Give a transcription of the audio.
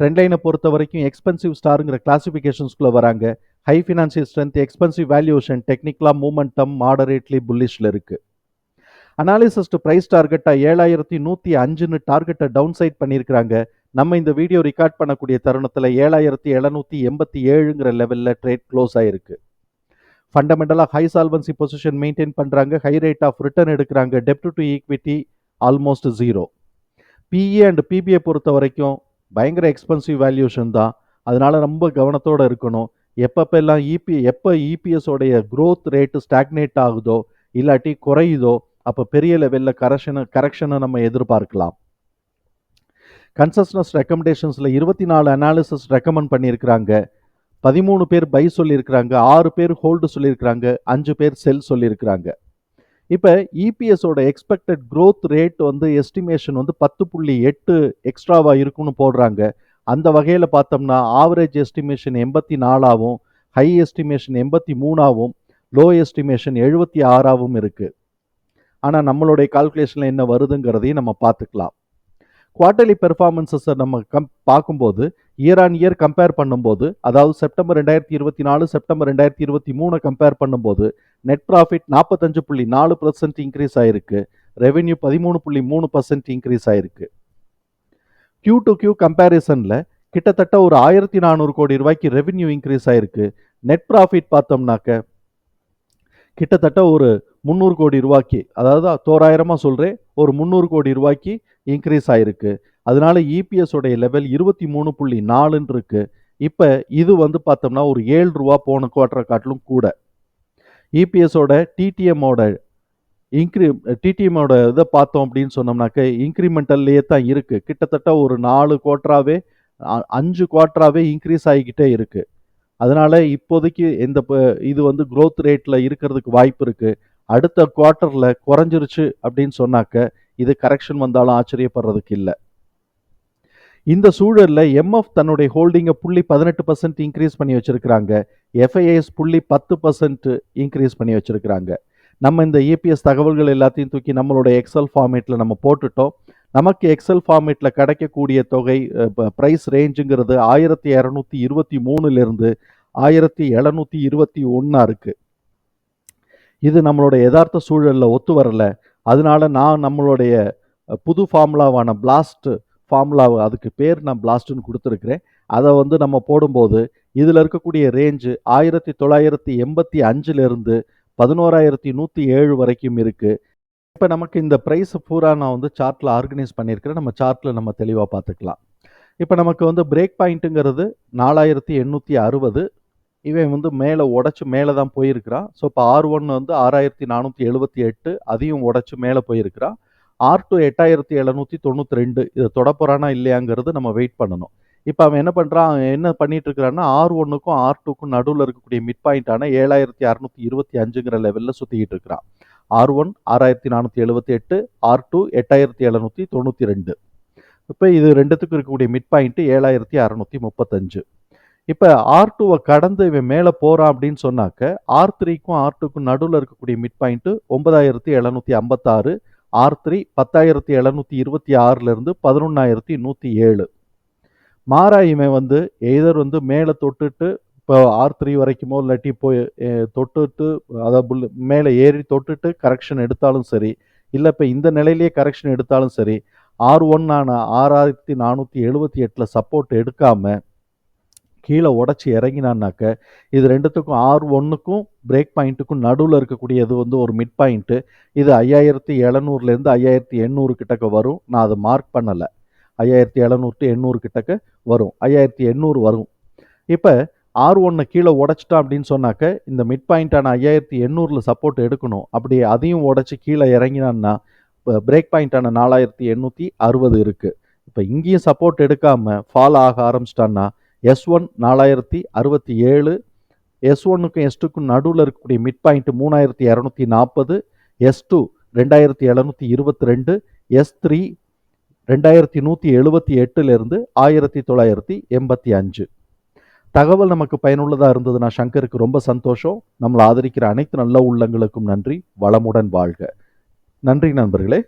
Trend லைனை பொறுத்த வரைக்கும் எக்ஸ்பென்சிவ் ஸ்டாருங்கிற கிளாசிஃபிகேஷன்ஸ்குள்ளே வராங்க high financial strength expensive valuation டெக்னிக்கலாக மூமெண்டம் மாடரேட்லி புல்லிஷில் இருக்குது அனாலிசிஸ்ட் ப்ரைஸ் டார்கெட்டாக ஏழாயிரத்தி நூற்றி அஞ்சுன்னு டார்கெட்டை டவுன் சைட் பண்ணியிருக்கிறாங்க. நம்ம இந்த வீடியோ ரெக்கார்ட் பண்ணக்கூடிய தருணத்தில் ஏழாயிரத்தி எழுநூற்றி எண்பத்தி ஏழுங்கிற லெவலில் ட்ரேட் க்ளோஸ் ஆகிருக்கு ஃபண்டமெண்டலாக ஹை சால்வன்சி பொசிஷன் மெயின்டைன் பண்ணுறாங்க ஹை ரேட் ஆஃப் ரிட்டர்ன் எடுக்கிறாங்க. டெப்ட் to equity almost zero BA and BBA பொறுத்த வரைக்கும் பயங்கர எக்ஸ்பென்சிவ் வேல்யூஷன் தான். அதனால் ரொம்ப கவனத்தோடு இருக்கணும். எப்பப்பெல்லாம் இபி எப்போ இபிஎஸோடைய க்ரோத் ரேட்டு ஸ்டாக்னேட் ஆகுதோ இல்லாட்டி குறையுதோ அப்போ பெரிய லெவலில் கரெக்ஷனை கரெக்ஷனை நம்ம எதிர்பார்க்கலாம். கன்சஸ்னஸ் ரெக்கமெண்டேஷன்ஸில் இருபத்தி நாலு அனாலிசிஸ் ரெக்கமெண்ட் பண்ணியிருக்கிறாங்க. பதிமூணு பேர் பை சொல்லியிருக்கிறாங்க. ஆறு பேர் ஹோல்டு சொல்லியிருக்கிறாங்க. அஞ்சு பேர் செல் சொல்லியிருக்கிறாங்க. இப்போ இபிஎஸோட எக்ஸ்பெக்டட் க்ரோத் ரேட் வந்து எஸ்டிமேஷன் வந்து பத்து புள்ளி எட்டு எக்ஸ்ட்ராவாக இருக்குன்னு போடுறாங்க. அந்த வகையில் பார்த்தோம்னா ஆவரேஜ் எஸ்டிமேஷன் எண்பத்தி நாலாவும் ஹை எஸ்டிமேஷன் எண்பத்தி மூணாவும் லோ எஸ்டிமேஷன் எழுபத்தி ஆறாவும் இருக்குது ஆனால் நம்மளுடைய கால்குலேஷனில் என்ன வருதுங்கிறதையும் நம்ம பார்த்துக்கலாம். குவார்ட்டர்லி பெர்ஃபார்மன்ஸஸை நம்ம கம் பார்க்கும்போது இயர் ஆன் இயர் கம்பேர் பண்ணும்போது அதாவது செப்டம்பர் ரெண்டாயிரத்தி இருபத்தி நாலு செப்டம்பர் ரெண்டாயிரத்தி இருபத்தி மூணு கம்பேர் பண்ணும்போது நெட் ப்ராஃபிட் நாற்பத்தஞ்சு புள்ளி நாலு பர்சன்ட் இன்க்ரீஸ் ஆயிருக்கு. ரெவென்யூ பதிமூணு புள்ளி மூணு பர்சன்ட் இன்க்ரீஸ் ஆயிருக்கு. கியூ டு கியூ கம்பேரிசனில் கிட்டத்தட்ட ஒரு ஆயிரத்தி நானூறு கோடி ரூபாய்க்கு ரெவென்யூ இன்க்ரீஸ் ஆயிருக்கு. நெட் ப்ராஃபிட் பார்த்தோம்னாக்க கிட்டத்தட்ட ஒரு முந்நூறு கோடி ரூபாய்க்கு அதாவது தோராயிரமாக சொல்கிறேன் ஒரு முந்நூறு கோடி ரூபாய்க்கு இன்க்ரீஸ் ஆயிருக்கு. அதனால இபிஎஸ் உடைய லெவல் இருபத்தி மூணு புள்ளி நாலுன்னு இருக்கு. இப்போ இது வந்து பார்த்தோம்னா ஒரு ஏழு ரூபா போன குவார்டரை காட்டிலும் கூட. இபிஎஸோட டிடிஎம்மோட இன்க்ரி டிடிஎம்மோட இதை பார்த்தோம் அப்படின்னு சொன்னோம்னாக்க இன்க்ரிமெண்டல்லையே தான் இருக்குது கிட்டத்தட்ட ஒரு நாலு குவார்ட்டராகவே அஞ்சு குவார்ட்டராகவே இன்க்ரீஸ் ஆகிக்கிட்டே இருக்குது அதனால இப்போதைக்கு இந்த இது வந்து குரோத் ரேட்டில் இருக்கிறதுக்கு வாய்ப்பு இருக்குது அடுத்த குவார்ட்டரில் குறைஞ்சிருச்சு அப்படின்னு சொன்னாக்க இது கரெக்ஷன் வந்தாலும் ஆச்சரியப்படுறதுக்கு இல்லை. இந்த சூழலில் எம்எஃப் தன்னுடைய ஹோல்டிங்கை புள்ளி பதினெட்டு பர்சன்ட் இன்க்ரீஸ் பண்ணி வச்சுருக்கிறாங்க. எஃப்ஐஎஸ் புள்ளி பத்து பர்சன்ட் இன்க்ரீஸ் பண்ணி வச்சுருக்கிறாங்க. நம்ம இந்த இபிஎஸ் தகவல்கள் எல்லாத்தையும் தூக்கி நம்மளோட எக்ஸல் ஃபார்மேட்டில் நம்ம போட்டுட்டோம். நமக்கு எக்ஸல் ஃபார்மேட்டில் கிடைக்கக்கூடிய தொகை ப்ரைஸ் ரேஞ்சுங்கிறது ஆயிரத்தி இரநூத்தி இருபத்தி மூணுலேருந்து ஆயிரத்தி எழுநூற்றி இருபத்தி ஒன்றா இருக்குது இது நம்மளோட யதார்த்த சூழலில் ஒத்து வரல. அதனால நான் நம்மளுடைய புது ஃபார்முலாவான பிளாஸ்ட்டு ஃபார்முலாவை அதுக்கு பேர் நான் பிளாஸ்ட்டுன்னு கொடுத்துருக்குறேன். அதை வந்து நம்ம போடும்போது இதில் இருக்கக்கூடிய ரேஞ்சு ஆயிரத்தி தொள்ளாயிரத்தி எண்பத்தி அஞ்சுலேருந்து பதினோராயிரத்தி நூற்றி ஏழு வரைக்கும் இருக்குது இப்போ நமக்கு இந்த ப்ரைஸ் பூரா நான் வந்து சார்ட்டில் ஆர்கனைஸ் பண்ணியிருக்கிறேன். நம்ம சார்ட்டில் நம்ம தெளிவாக பார்த்துக்கலாம். இப்போ நமக்கு வந்து பிரேக் பாயிண்ட்டுங்கிறது நாலாயிரத்தி எண்ணூற்றி அறுபது. இவன் வந்து மேலே உடச்சி மேலே தான் போயிருக்கிறான். ஸோ இப்போ ஆர் ஒன் வந்து ஆறாயிரத்தி நானூற்றி எழுபத்தி எட்டு. அதையும் உடச்சி மேலே போயிருக்கிறான். ஆர் டூ எட்டாயிரத்தி எழுநூற்றி தொண்ணூற்றி ரெண்டு. இதை தொடப்போறானா இல்லையாங்கிறது நம்ம வெயிட் பண்ணணும். இப்போ அவன் என்ன பண்ணுறான் அவன் என்ன பண்ணிட்டு இருக்கிறான்னா ஆர் ஒன்னுக்கும் ஆர் டூக்கும் நடுவில் இருக்கக்கூடிய மிட் பாயிண்டான ஏழாயிரத்தி அறுநூத்தி இருபத்தி அஞ்சுங்கிற லெவலில் சுற்றிக்கிட்டு இருக்கிறான். ஆர் ஒன் ஆறாயிரத்தி நானூற்றி எழுபத்தி எட்டு ஆர் டூ எட்டாயிரத்தி எழுநூற்றி தொண்ணூற்றி ரெண்டு. இப்போ இது ரெண்டுத்துக்கும் இருக்கக்கூடிய மிட் பாயிண்ட் ஏழாயிரத்தி அறநூற்றி முப்பத்தஞ்சு. இப்போ ஆர் டூவை கடந்து இவன் மேலே போகிறான் அப்படின்னு சொன்னாக்க ஆர் த்ரீக்கும் ஆர் டூக்கும் நடுவில் இருக்கக்கூடிய மிட் பாயிண்ட்டு ஒன்பதாயிரத்தி எழுநூற்றி ஐம்பத்தாறு. ஆர் த்ரீ பத்தாயிரத்தி எழுநூற்றி இருபத்தி ஆறுலேருந்து பதினொன்றாயிரத்தி நூற்றி ஏழு. மாறா இவன் வந்து எய்தர் வந்து மேலே தொட்டுட்டு இப்போ ஆர் த்ரீ வரைக்குமோ இல்லாட்டி போய் தொட்டுட்டு அதை புல் மேலே ஏறி தொட்டுட்டு கரெக்ஷன் எடுத்தாலும் சரி இல்லை இப்போ இந்த நிலையிலேயே கரெக்ஷன் எடுத்தாலும் சரி ஆர் ஒன்னான ஆறாயிரத்தி நானூற்றி எழுபத்தி எட்டில் சப்போர்ட் எடுக்காமல் கீழே உடச்சி இறங்கினான்னாக்க இது ரெண்டுத்துக்கும் ஆர் ஒன்றுக்கும் பிரேக் பாயிண்ட்டுக்கும் நடுவில் இருக்கக்கூடிய இது வந்து ஒரு மிட் பாயிண்ட்டு இது ஐயாயிரத்தி எழுநூறுலேருந்து ஐயாயிரத்தி எண்ணூறு கிட்டக்க வரும். நான் அதை மார்க் பண்ணலை. ஐயாயிரத்தி எழுநூறு டு எண்ணூறு கிட்டக்க வரும். ஐயாயிரத்தி எண்ணூறு வரும். இப்போ ஆர் ஒன்னை கீழே உடைச்சிட்டான் அப்படின்னு சொன்னாக்க இந்த மிட் பாயிண்ட்டான ஐயாயிரத்தி எண்ணூறில் சப்போர்ட் எடுக்கணும். அப்படி அதையும் உடைச்சி கீழே இறங்கினான்னா பிரேக் பாயிண்ட்டான நாலாயிரத்தி எண்ணூற்றி அறுபது இருக்குது இப்போ இங்கேயும் சப்போர்ட் எடுக்காமல் ஃபால் ஆக ஆரம்பிச்சிட்டான்னா எஸ் ஒன் நாலாயிரத்தி அறுபத்தி ஏழு எஸ் ஒன்னுக்கும் எஸ் டூக்கும் நடுவில் இருக்கக்கூடிய மிட் பாயிண்ட் மூணாயிரத்தி இரநூத்தி நாற்பது எஸ் டூ ரெண்டாயிரத்தி எழுநூற்றி இருபத்தி ரெண்டு எஸ் த்ரீ ரெண்டாயிரத்தி நூற்றி எழுபத்தி எட்டுலேருந்து ஆயிரத்தி தொள்ளாயிரத்தி எண்பத்தி அஞ்சு. தகவல் நமக்கு பயனுள்ளதாக இருந்ததுன்னா சங்கருக்கு ரொம்ப சந்தோஷம். நம்மளை ஆதரிக்கிற அனைத்து நல்ல உள்ளங்களுக்கும் நன்றி. வளமுடன் வாழ்க. நன்றி நண்பர்களே.